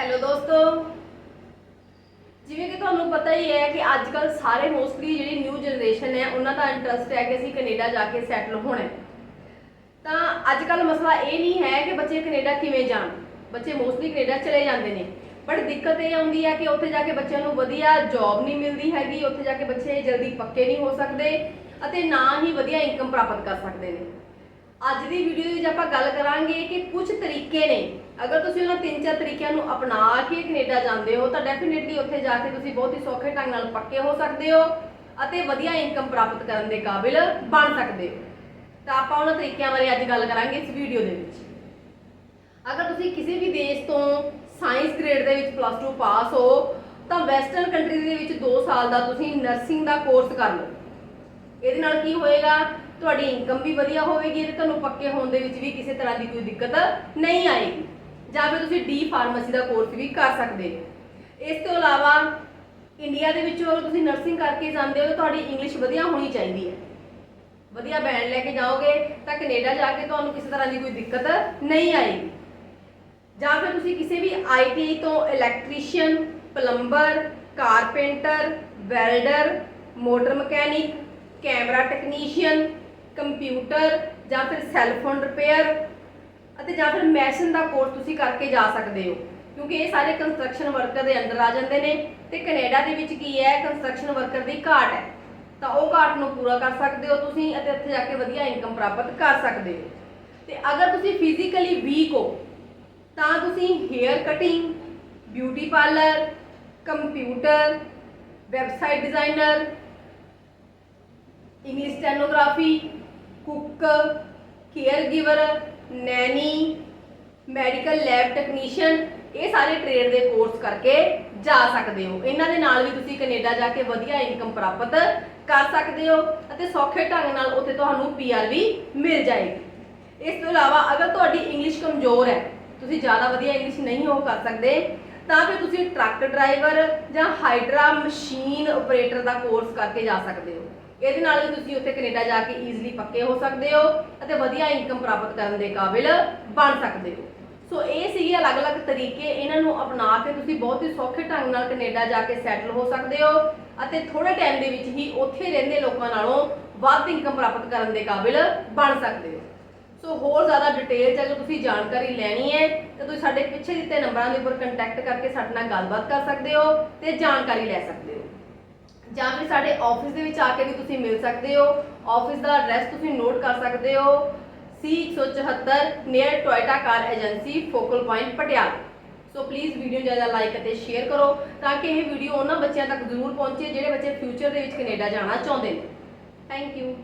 Hello ਦੋਸਤੋ। ਜਿਵੇਂ ਕਿ ਤੁਹਾਨੂੰ ਪਤਾ ਹੀ ਹੈ ਕਿ ਅੱਜ ਕੱਲ ਸਾਰੇ ਮੋਸਟਲੀ ਜਿਹੜੀ ਨਿਊ ਜਨਰੇਸ਼ਨ ਹੈ, ਉਹਨਾਂ ਦਾ ਇੰਟਰਸਟ ਹੈ ਕਿ ਅਸੀਂ ਕੈਨੇਡਾ ਜਾ ਕੇ ਸੈਟਲ ਹੋਣਾ ਤਾਂ ਅੱਜ ਕੱਲ ਮਸਲਾ ਇਹ ਨਹੀਂ ਹੈ ਕਿ ਬੱਚੇ ਕੈਨੇਡਾ ਕਿਵੇਂ ਜਾਣ। ਬੱਚੇ ਮੋਸਟਲੀ ਕੈਨੇਡਾ ਚਲੇ ਜਾਂਦੇ ਨੇ। ਬਟ ਦਿੱਕਤ ਇਹ ਆਉਂਦੀ ਹੈ ਕਿ ਉੱਥੇ ਜਾ ਕੇ ਬੱਚਿਆਂ ਨੂੰ ਵਧੀਆ ਜੌਬ ਨਹੀਂ ਮਿਲਦੀ ਹੈਗੀ, ਉੱਥੇ ਜਾ ਕੇ ਬੱਚੇ ਜਲਦੀ ਪੱਕੇ ਨਹੀਂ ਹੋ ਸਕਦੇ ਅਤੇ ਨਾ ਹੀ ਵਧੀਆ ਇਨਕਮ ਪ੍ਰਾਪਤ ਕਰ ਸਕਦੇ ਨੇ। ਅੱਜ ਦੀ ਵੀਡੀਓ ਵਿੱਚ ਆਪਾਂ ਗੱਲ ਕਰਾਂਗੇ ਕਿ ਕੁਝ ਤਰੀਕੇ ਨੇ। ਅਗਰ ਤੁਸੀਂ ਉਹਨਾਂ ਤਿੰਨ ਚਾਰ ਤਰੀਕਿਆਂ ਨੂੰ ਅਪਣਾ ਕੇ ਕੈਨੇਡਾ ਜਾਂਦੇ ਹੋ, ਤਾਂ ਡੈਫੀਨਿਟਲੀ ਉੱਥੇ ਜਾ ਕੇ ਤੁਸੀਂ ਬਹੁਤ ਹੀ ਸੌਖੇ ਢੰਗ ਨਾਲ ਪੱਕੇ ਹੋ ਸਕਦੇ ਹੋ ਅਤੇ ਵਧੀਆ ਇਨਕਮ ਪ੍ਰਾਪਤ ਕਰਨ ਦੇ ਕਾਬਿਲ ਬਣ ਸਕਦੇ ਹੋ। ਤਾਂ ਆਪਾਂ ਉਹਨਾਂ ਤਰੀਕਿਆਂ ਬਾਰੇ ਅੱਜ ਗੱਲ ਕਰਾਂਗੇ ਇਸ ਵੀਡੀਓ ਦੇ ਵਿੱਚ। ਅਗਰ ਤੁਸੀਂ ਕਿਸੇ ਵੀ ਦੇਸ਼ ਤੋਂ ਸਾਇੰਸ ਗ੍ਰੇਡ ਦੇ ਵਿੱਚ ਪਲੱਸ 2 ਪਾਸ ਹੋ, ਤਾਂ ਵੈਸਟਰਨ ਕੰਟਰੀ ਦੇ ਵਿੱਚ 2 ਸਾਲ ਦਾ ਤੁਸੀਂ ਨਰਸਿੰਗ ਦਾ ਕੋਰਸ ਕਰ ਲਓ। ਇਹਦੇ ਨਾਲ ਕੀ ਹੋਏਗਾ? ਤੁਹਾਡੀ ਇਨਕਮ ਵੀ ਵਧੀਆ ਹੋਵੇਗੀ ਤੇ ਤੁਹਾਨੂੰ ਪੱਕੇ ਹੋਣ ਦੇ ਵਿੱਚ ਵੀ ਕਿਸੇ ਤਰ੍ਹਾਂ ਦੀ ਕੋਈ ਦਿੱਕਤ ਨਹੀਂ ਆਏਗੀ। ਜਾਂ ਫਿਰ ਤੁਸੀਂ ਡੀ ਫਾਰਮੇਸੀ ਦਾ ਕੋਰਸ ਵੀ ਕਰ ਸਕਦੇ ਹੋ। ਇਸ ਤੋਂ ਇਲਾਵਾ ਇੰਡੀਆ ਦੇ ਵਿੱਚੋਂ ਅਗਰ ਤੁਸੀਂ ਨਰਸਿੰਗ ਕਰਕੇ ਜਾਂਦੇ ਹੋ ਤਾਂ ਤੁਹਾਡੀ ਇੰਗਲਿਸ਼ ਵਧੀਆ ਹੋਣੀ ਚਾਹੀਦੀ ਹੈ। ਵਧੀਆ ਬੈਂਡ ਲੈ ਕੇ ਜਾਓਗੇ ਤਾਂ ਕੈਨੇਡਾ ਜਾ ਕੇ ਤੁਹਾਨੂੰ ਕਿਸੇ ਤਰ੍ਹਾਂ ਦੀ ਕੋਈ ਦਿੱਕਤ ਨਹੀਂ ਆਏਗੀ। ਜਾਂ ਫਿਰ ਤੁਸੀਂ ਕਿਸੇ ਵੀ ਆਈਟੀ ਤੋਂ electrician plumber carpenter welder motor mechanic camera technician, computer, ਜਾਂ ਫਿਰ ਸੈੱਲ ਫੋਨ ਰਿਪੇਅਰ ਅਤੇ ਜਾਂ ਫਿਰ ਮੈਸ਼ਨ ਦਾ ਕੋਰਸ ਤੁਸੀਂ ਕਰਕੇ ਜਾ ਸਕਦੇ ਹੋ। ਕਿਉਂਕਿ ਇਹ ਸਾਰੇ ਕੰਸਟਰਕਸ਼ਨ ਵਰਕਰ ਦੇ ਅੰਡਰ ਆ ਜਾਂਦੇ ਨੇ, ਤੇ ਕੈਨੇਡਾ ਦੇ ਵਿੱਚ ਕੀ ਹੈ ਕੰਸਟਰਕਸ਼ਨ ਵਰਕਰ ਦੀ ਘਾਟ ਹੈ। ਤਾਂ ਉਹ ਘਾਟ ਨੂੰ ਪੂਰਾ ਕਰ ਸਕਦੇ ਹੋ ਤੁਸੀਂ, ਅਤੇ ਇੱਥੇ ਜਾ ਕੇ ਵਧੀਆ ਇਨਕਮ ਪ੍ਰਾਪਤ ਕਰ ਸਕਦੇ ਹੋ। ਤੇ ਅਗਰ ਤੁਸੀਂ ਫਿਜ਼ੀਕਲੀ ਵੀਕ ਹੋ, ਤਾਂ ਤੁਸੀਂ hair cutting beauty parlour computer website designer English stenography cook caregiver nanny medical lab technician ਇਹ ਸਾਰੇ ਟ੍ਰੇਡ ਦੇ ਕੋਰਸ ਕਰਕੇ ਜਾ ਸਕਦੇ ਹੋ। ਇਹਨਾਂ ਦੇ ਨਾਲ ਵੀ ਤੁਸੀਂ ਕੈਨੇਡਾ ਜਾ ਕੇ ਵਧੀਆ ਇਨਕਮ ਪ੍ਰਾਪਤ ਕਰ ਸਕਦੇ ਹੋ ਅਤੇ ਸੌਖੇ ਢੰਗ ਨਾਲ ਉੱਥੇ ਤੁਹਾਨੂੰ ਪੀਆਰ ਵੀ ਮਿਲ ਜਾਏਗੀ। ਇਸ ਤੋਂ ਇਲਾਵਾ ਅਗਰ ਤੁਹਾਡੀ ਇੰਗਲਿਸ਼ ਕਮਜ਼ੋਰ ਹੈ, ਤੁਸੀਂ ਜ਼ਿਆਦਾ ਵਧੀਆ ਇੰਗਲਿਸ਼ ਨਹੀਂ ਹੋ ਕਰ ਸਕਦੇ, ਤਾਂ ਫਿਰ ਤੁਸੀਂ ਟਰੱਕ ਡਰਾਈਵਰ ਜਾਂ ਹਾਈਡਰਾ ਮਸ਼ੀਨ ਆਪਰੇਟਰ ਦਾ ਕੋਰਸ ਕਰਕੇ ਜਾ ਸਕਦੇ ਹੋ। ਇਹਦੇ ਨਾਲ ਵੀ ਤੁਸੀਂ ਉੱਥੇ ਕੈਨੇਡਾ ਜਾ ਕੇ ਈਜ਼ੀਲੀ ਪੱਕੇ ਹੋ ਸਕਦੇ ਹੋ ਅਤੇ ਵਧੀਆ ਇਨਕਮ ਪ੍ਰਾਪਤ ਕਰਨ ਦੇ ਕਾਬਿਲ ਬਣ ਸਕਦੇ ਹੋ। ਸੋ ਇਹ ਸੀਗੇ ਅਲੱਗ-ਅਲੱਗ ਤਰੀਕੇ ਇਹਨਾਂ ਨੂੰ ਅਪਣਾ ਕੇ ਤੁਸੀਂ ਬਹੁਤ ਹੀ ਸੌਖੇ ਢੰਗ ਨਾਲ ਕੈਨੇਡਾ ਜਾ ਕੇ ਸੈਟਲ ਹੋ ਸਕਦੇ ਹੋ ਅਤੇ ਥੋੜੇ ਟਾਈਮ ਦੇ ਵਿੱਚ ਹੀ ਉੱਥੇ ਰਹਿੰਦੇ ਲੋਕਾਂ ਨਾਲੋਂ ਵੱਧ ਇਨਕਮ ਪ੍ਰਾਪਤ ਕਰਨ ਦੇ ਕਾਬਿਲ ਬਣ ਸਕਦੇ ਹੋ। ਸੋ ਹੋਰ ਜ਼ਿਆਦਾ ਡਿਟੇਲ ਚ ਅਗਰ ਤੁਸੀਂ ਜਾਣਕਾਰੀ ਲੈਣੀ ਹੈ, ਤਾਂ ਤੁਸੀਂ ਸਾਡੇ ਪਿੱਛੇ ਦਿੱਤੇ ਨੰਬਰਾਂ ਦੇ ਉੱਪਰ ਕੰਟੈਕਟ ਕਰਕੇ ਸਾਡੇ ਨਾਲ ਗੱਲਬਾਤ ਕਰ ਸਕਦੇ ਹੋ ਤੇ ਜਾਣਕਾਰੀ ਲੈ ਸਕਦੇ ਹੋ। ਜਾਂ ਫਿਰ ਸਾਡੇ ਆਫਿਸ ਦੇ ਵਿੱਚ ਆ ਕੇ ਵੀ ਤੁਸੀਂ ਮਿਲ ਸਕਦੇ ਹੋ। ਆਫਿਸ ਦਾ ਐਡਰੈਸ ਤੁਸੀਂ ਨੋਟ ਕਰ ਸਕਦੇ ਹੋ। C174 near Toyota car agency focal point Patiala. So please video ਜ਼ਿਆਦਾ ਲਾਈਕ ਅਤੇ ਸ਼ੇਅਰ ਕਰੋ ਤਾਂ ਕਿ ਇਹ ਵੀਡੀਓ ਉਹਨਾਂ ਬੱਚਿਆਂ ਤੱਕ ਜ਼ਰੂਰ ਪਹੁੰਚੇ ਜਿਹੜੇ ਬੱਚੇ ਫਿਊਚਰ ਦੇ ਵਿੱਚ ਕੈਨੇਡਾ ਜਾਣਾ ਚਾਹੁੰਦੇ ਨੇ। Thank you